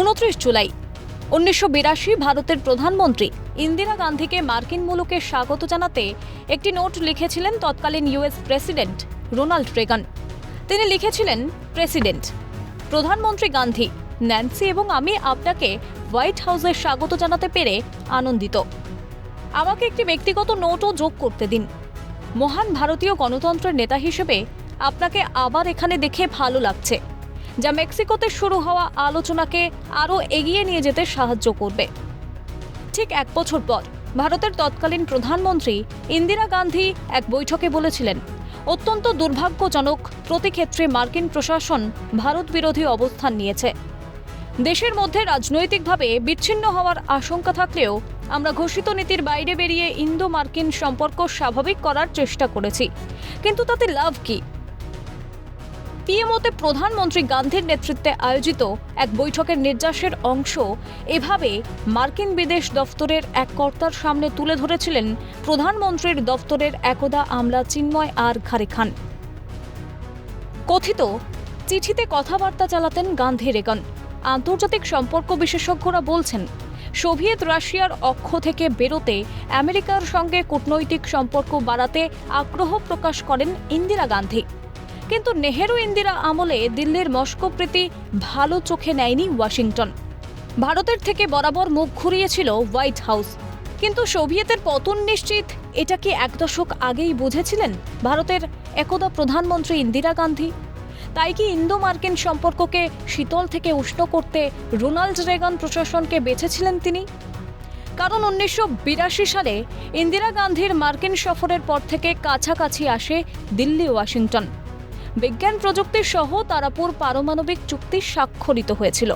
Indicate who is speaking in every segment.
Speaker 1: উনত্রিশ জুলাই। উনিশশো বিরাশি ভারতের প্রধানমন্ত্রী ইন্দিরা গান্ধীকে মার্কিন মুলুকে স্বাগত জানাতে একটি নোট লিখেছিলেন তৎকালীন ইউএস প্রেসিডেন্ট রোনাল্ড রেগান। তিনি লিখেছিলেন, প্রেসিডেন্ট, প্রধানমন্ত্রী গান্ধী, ন্যান্সি এবং আমি আপনাকে হোয়াইট হাউসে স্বাগত জানাতে পেরে আনন্দিত। আমাকে একটি ব্যক্তিগত নোটও যোগ করতে দিন। মহান ভারতীয় গণতন্ত্রের নেতা হিসেবে আপনাকে আবার এখানে দেখে ভালো লাগছে। যা মেক্সিকোতে শুরু হওয়া আলোচনাকে আরও এগিয়ে নিয়ে যেতে সাহায্য করবে। ঠিক এক বছর পর ভারতের তৎকালীন প্রধানমন্ত্রী ইন্দিরা গান্ধী এক বৈঠকে বলেছিলেন, অত্যন্ত দুর্ভাগ্যজনক প্রতি ক্ষেত্রে মার্কিন প্রশাসন ভারত বিরোধী অবস্থান নিয়েছে। দেশের মধ্যে রাজনৈতিকভাবে বিচ্ছিন্ন হওয়ার আশঙ্কা থাকলেও আমরা ঘোষিত নীতির বাইরে বেরিয়ে ইন্দো মার্কিন সম্পর্ক স্বাভাবিক করার চেষ্টা করেছি। কিন্তু তাতে লাভ কি? পিএমওতে প্রধানমন্ত্রী গান্ধীর নেতৃত্বে আয়োজিত এক বৈঠকের নির্যাসের অংশ এভাবে মার্কিন বিদেশ দফতরের এক কর্তার সামনে তুলে ধরেছিলেন প্রধানমন্ত্রীর দফতরের একদা আমলা চিন্ময় আর খারে খান। কথিত, চিঠিতে কথাবার্তা চালাতেন গান্ধী রেগন। আন্তর্জাতিক সম্পর্ক বিশেষজ্ঞরা বলছেন, সোভিয়েত রাশিয়ার অক্ষ থেকে বেরোতে আমেরিকার সঙ্গে কূটনৈতিক সম্পর্ক বাড়াতে আগ্রহ প্রকাশ করেন ইন্দিরা গান্ধী। কিন্তু নেহেরু ইন্দিরা আমলে দিল্লির মস্কো প্রীতি ভালো চোখে নেয়নি ওয়াশিংটন। ভারতের থেকে বরাবর মুখ ঘুরিয়েছিল হোয়াইট হাউস। কিন্তু সোভিয়েতের পতন নিশ্চিত, এটা কি এক দশক আগেই বুঝেছিলেন ভারতের একদা প্রধানমন্ত্রী ইন্দিরা গান্ধী? তাই কি ইন্দো মার্কিন সম্পর্ককে শীতল থেকে উষ্ণ করতে রোনাল্ড রেগান প্রশাসনকে বেছেছিলেন তিনি? কারণ উনিশশো বিরাশি সালে ইন্দিরা গান্ধীর মার্কিন সফরের পর থেকে কাছাকাছি আসে দিল্লি ওয়াশিংটন বিজ্ঞান প্রযুক্তি সহ তারাপুর পারমাণবিক চুক্তি স্বাক্ষরিত হয়েছিল.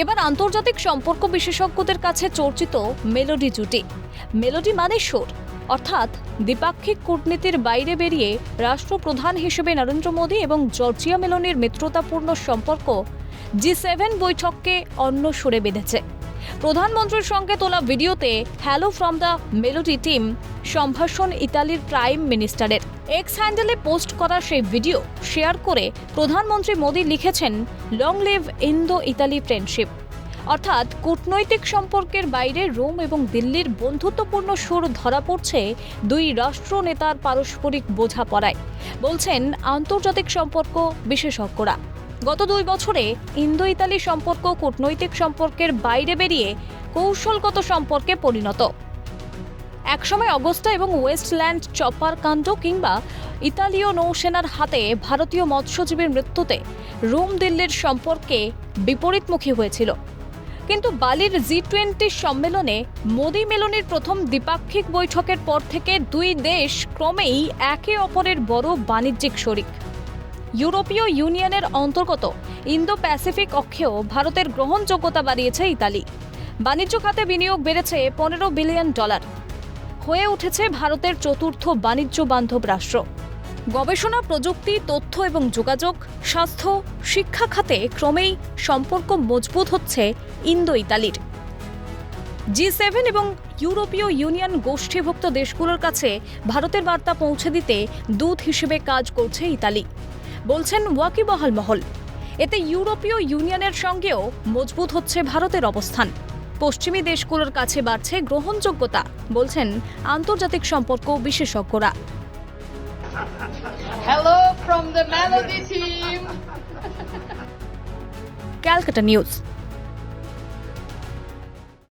Speaker 1: এবার আন্তর্জাতিক সম্পর্ক বিশেষজ্ঞদের কাছে চর্চিত মেলোডি জুটি। মেলোডি মানে সুর অর্থাৎ দ্বিপাক্ষিক কূটনীতির বাইরে বেরিয়ে রাষ্ট্রপ্রধান হিসেবে নরেন্দ্র মোদী এবং জর্জিয়া মেলনির মিত্রতাপূর্ণ সম্পর্ক জি সেভেন বৈঠককে অন্য সুরে বেঁধেছে। প্রধানমন্ত্রীর সঙ্গে তোলা ভিডিওতে hello from the melody team সম্ভাষণ ইতালির প্রাইম মিনিস্টারের। এক্স হ্যান্ডেলে পোস্ট করা সেই ভিডিও শেয়ার করে প্রধানমন্ত্রী মোদী লিখেছেন long live Indo Italy friendship অর্থাৎ কূটনৈতিক সম্পর্কের বাইরে রোম এবং দিল্লির বন্ধুত্বপূর্ণ সুর ধরা পড়ছে দুই রাষ্ট্র নেতার পারস্পরিক বোঝাপড়ায়। বলছেন, আন্তর্জাতিক সম্পর্ক বিশেষজ্ঞরা। গত দুই বছরে ইন্দো ইতালি সম্পর্ক, কূটনৈতিক সম্পর্কের বাইরে বেরিয়ে কৌশলগত সম্পর্কে পরিণত। একসময় অগস্টা এবং ওয়েস্টল্যান্ড চপার কাণ্ড কিংবা ইতালীয় নৌসেনার হাতে ভারতীয় মৎস্যজীবীর মৃত্যুতে রোম দিল্লির সম্পর্কে বিপরীতমুখী হয়েছিল। কিন্তু বালির জি টোয়েন্টি সম্মেলনে মোদি মেলনের প্রথম দ্বিপাক্ষিক বৈঠকের পর থেকে দুই দেশ ক্রমেই একে অপরের বড় বাণিজ্যিক শরিক। ইউরোপীয় ইউনিয়নের অন্তর্গত ইন্দো প্যাসিফিক অক্ষেও ভারতের গ্রহণযোগ্যতা বাড়িয়েছে ইতালি। বাণিজ্য খাতে বিনিয়োগ বেড়েছে পনেরো বিলিয়ন ডলার। হয়ে উঠেছে ভারতের চতুর্থ বাণিজ্য বান্ধব রাষ্ট্র। গবেষণা, প্রযুক্তি, তথ্য এবং যোগাযোগ, স্বাস্থ্য, শিক্ষা খাতে ক্রমেই সম্পর্ক মজবুত হচ্ছে ইন্দো ইতালির জি সেভেন এবং ইউরোপীয় ইউনিয়ন গোষ্ঠীভুক্ত দেশগুলোর কাছে ভারতের বার্তা পৌঁছে দিতে দূত হিসেবে কাজ করছে ইতালি। বলছেন ওয়াকিবহাল মহল। এতে ইউরোপীয় ইউনিয়নের সঙ্গেও মজবুত হচ্ছে ভারতের অবস্থান। পশ্চিমী দেশগুলোর কাছে বাড়ছে গ্রহণযোগ্যতা বলছেন আন্তর্জাতিক সম্পর্ক বিশেষজ্ঞরা. ক্যালকাটা নিউজ।